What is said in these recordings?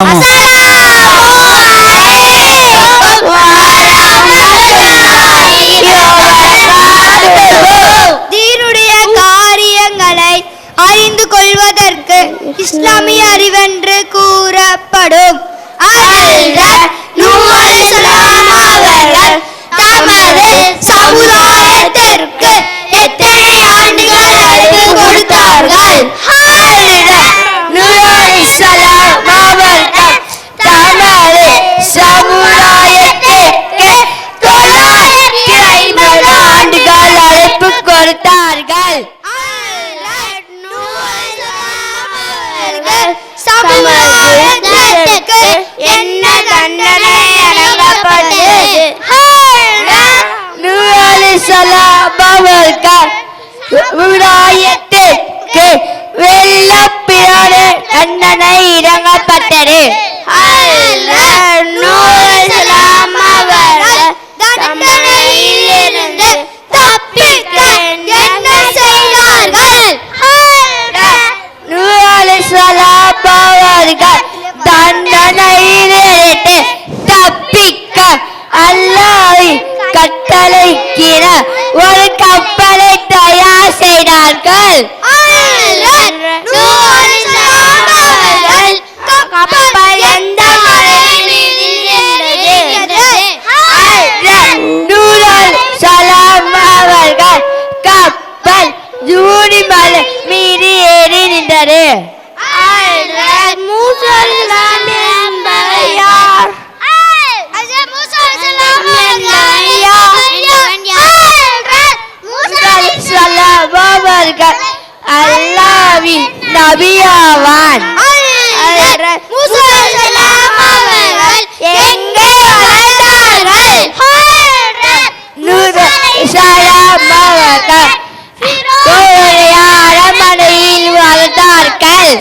Vamos. சமுதாயத்திற்கு என்ன தண்டனை வழங்கப்பட்டது அவர்கள் சமுதாயத்திற்கு வெள்ளப்பிரான கட்டளைக்கிற ஒரு கப்பலை தயார் செய்தார்கள். கப்பல் எந்த மலையில் நூறல் சலாம் அவர்கள் கப்பல் ஜூடி மலை மீறி ஏறி நின்றது யார் அல்லாவின் நபியாவான் அரண்மனையில் வளர்ந்தார்கள்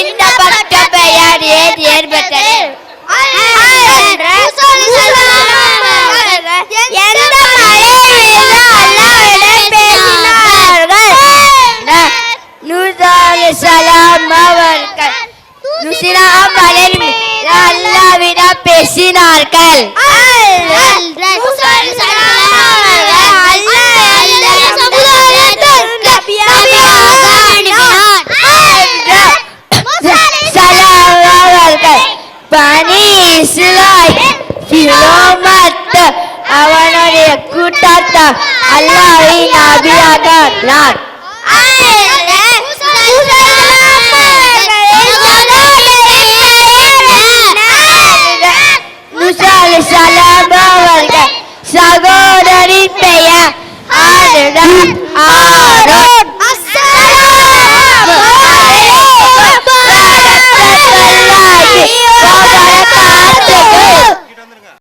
இந்த பட்ட பெயர் ஏன் ஏற்பட்டது? எந்த பேசினார்கள். சலாம் அவர்கள் நுசிலாம் அல்லாவிடம் பேசினார்கள். இமாமத் அவனுடைய கூட்டத்தார் அல்லாஹ்வின் நபியாக நான் முசாலி சலாம்